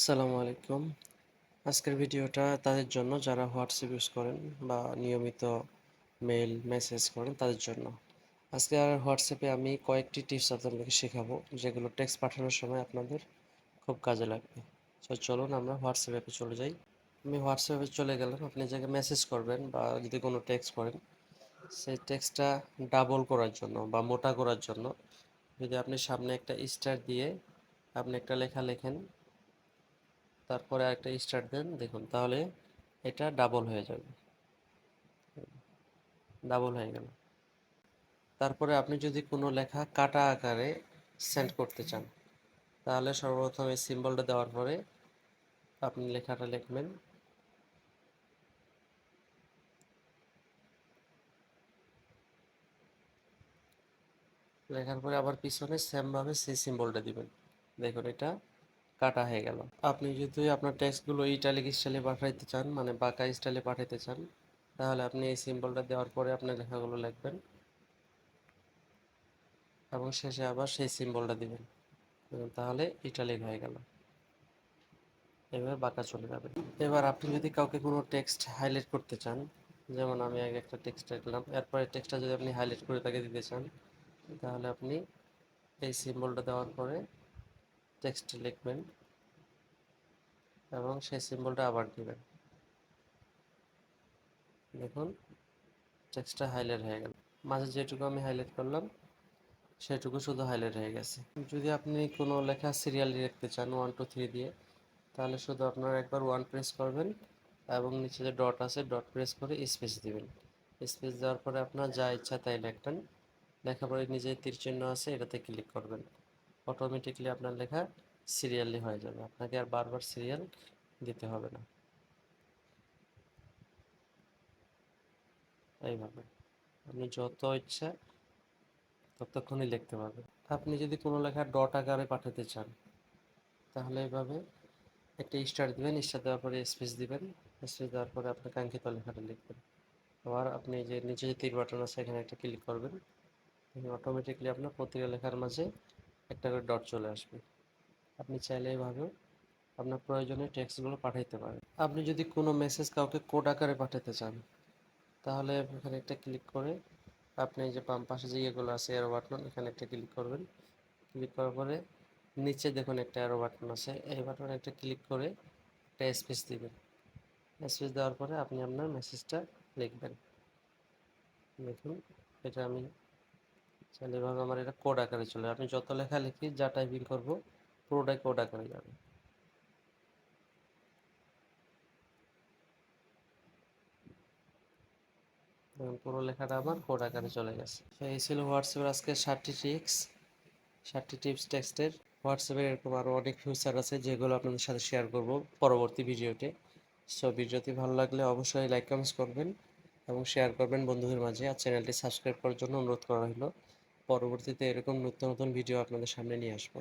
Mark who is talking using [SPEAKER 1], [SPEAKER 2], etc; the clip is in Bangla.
[SPEAKER 1] আসসালামু আলাইকুম। আজকের ভিডিওটা তাদের জন্য যারা হোয়াটসঅ্যাপ ইউজ করেন বা নিয়মিত মেল মেসেজ করেন তাদের জন্য। আজকে আর হোয়াটসঅ্যাপে আমি কয়েকটি টিপস আপনাদেরকে শেখাবো, যেগুলো টেক্সট পাঠানোর সময় আপনাদের খুব কাজে লাগবে। তো চলুন আমরা হোয়াটসঅ্যাপ অ্যাপে চলে যাই। আমি হোয়াটসঅ্যাপে চলে গেলাম, আপনি যাকে মেসেজ করবেন বা যদি কোনো টেক্সট করেন, সেই টেক্সটটা ডাবল করার জন্য বা মোটা করার জন্য যদি আপনি সামনে একটা স্টার দিয়ে আপনি একটা লেখা লেখেন তারপরে একটা স্টার্ট দেন, দেখুন, তাহলে এটা ডাবল হয়ে যাবে। ডাবল হয়ে গেল। তারপরে আপনি যদি কোনো লেখা কাটা আকারে সেন্ড করতে চান, তাহলে সর্বপ্রথম এই সিম্বলটা দেওয়ার পরে আপনি লেখাটা লিখবেন। লেখার পরে আবার পিছনে সেমভাবে সেই সিম্বলটা দিবেন। দেখুন এটা কাটা হয়ে গেল। আপনি যদি আপনার টেক্সটগুলো ইটালিক স্টাইলে পাঠাইতে চান মানে বাঁকা স্টাইলে পাঠাইতে চান, তাহলে আপনি এই সিম্বলটা দেওয়ার পরে আপনার লেখাগুলো লিখবেন। এবং শেষে আবার সেই সিম্বলটা দিবেন। তাহলে ইটালিক হয়ে গেল। এবার বাঁকা চলে যাবে। এবার আপনি যদি কাউকে কোনো টেক্সট হাইলাইট করতে চান, যেমন আমি আগে একটা টেক্সট লিখলাম এরপরে টেক্সটটা যদি আপনি হাইলাইট করে তাকে দিতে চান, তাহলে আপনি এই সিম্বলটা দেওয়ার পরে টেক্সট লিখবেন এবং সেই সিম্বলটা আবার দিবেন। দেখুন, টেক্সটটা হাইলাইট হয়ে গেল। মাঝে যেটুকু আমি হাইলাইট করলাম, সেটুকু শুধু হাইলাইট হয়ে গেছে। যদি আপনি কোনো লেখা সিরিয়ালি লিখতে চান ওয়ান টু থ্রি দিয়ে, তাহলে শুধু আপনারা একবার ওয়ান প্রেস করবেন এবং নিচে যে ডট আছে ডট প্রেস করে স্পেস দিবেন। স্পেস দেওয়ার পরে আপনার যা ইচ্ছা তাই লিখবেন। লেখার পরে নিজে তীর চিহ্ন আছে, এটাতে ক্লিক করবেন। অটোমেটিকলি আপনার লেখা সিরিয়ালি হয়ে যাবে। আপনাকে আর বারবার সিরিয়াল দিতে হবে না। এইভাবে। আপনি যত ইচ্ছা ততক্ষণই লিখতে পারবেন। আপনি যদি কোনো লেখা ডট আকারে পাঠাতে চান, তাহলে এইভাবে একটা স্টার দিবেন স্টার দেওয়ার পরে স্পেস দিবেন স্পেস দেওয়ার পরে আপনার কাঙ্ক্ষিত লেখাটা লিখবেন। আবার আপনি যে, নিচে যে তীর বাটন আছে, এখানে একটা ক্লিক করবেন। অটোমেটিকলি আপনার প্রতিটা লেখার মাঝে একটা করে ডট চলে আসবে। আপনি চাইলে এভাবেও আপনার প্রয়োজনে টেক্সটগুলো পাঠাইতে পারেন। আপনি যদি কোনো মেসেজ কাউকে কোড আকারে পাঠাতে চান, তাহলে এখানে একটা ক্লিক করে আপনি যে বাম পাশে যে ইয়েগুলো আছে এরো বাটন এখানে একটা ক্লিক করবেন। ক্লিক করার পরে নিচে দেখুন একটা অ্যারো বাটন আছে, এই বাটনে একটা ক্লিক করে একটা স্পেস দিবেন। স্পেস দেওয়ার পরে আপনি আপনার মেসেজটা লিখবেন। দেখুন, এটা আমি তাহলে এভাবে আমার এটা কোড আকারে চলে আপনি যত লেখা লিখি, যা টাইপিং করব, পুরোটাই কোড আকারে যাবে। পুরো লেখাটা আমার কোড আকারে চলে গেছে। এই ছিল হোয়াটসঅ্যাপের আজকে ষাটটি ট্রিক্স ষাটটি টিপস টেক্সটের হোয়াটসঅ্যাপের এরকম আরও অনেক ফিউচার আছে, যেগুলো আপনাদের সাথে শেয়ার করব পরবর্তী ভিডিওতে। সো ভিডিওটি ভালো লাগলে অবশ্যই লাইক কমেন্টস করবেন এবং শেয়ার করবেন বন্ধুদের মাঝে। আর চ্যানেলটি সাবস্ক্রাইব করার জন্য অনুরোধ করা হলো। পরবর্তীতে এরকম নতুন নতুন ভিডিও আপনাদের সামনে নিয়ে আসব।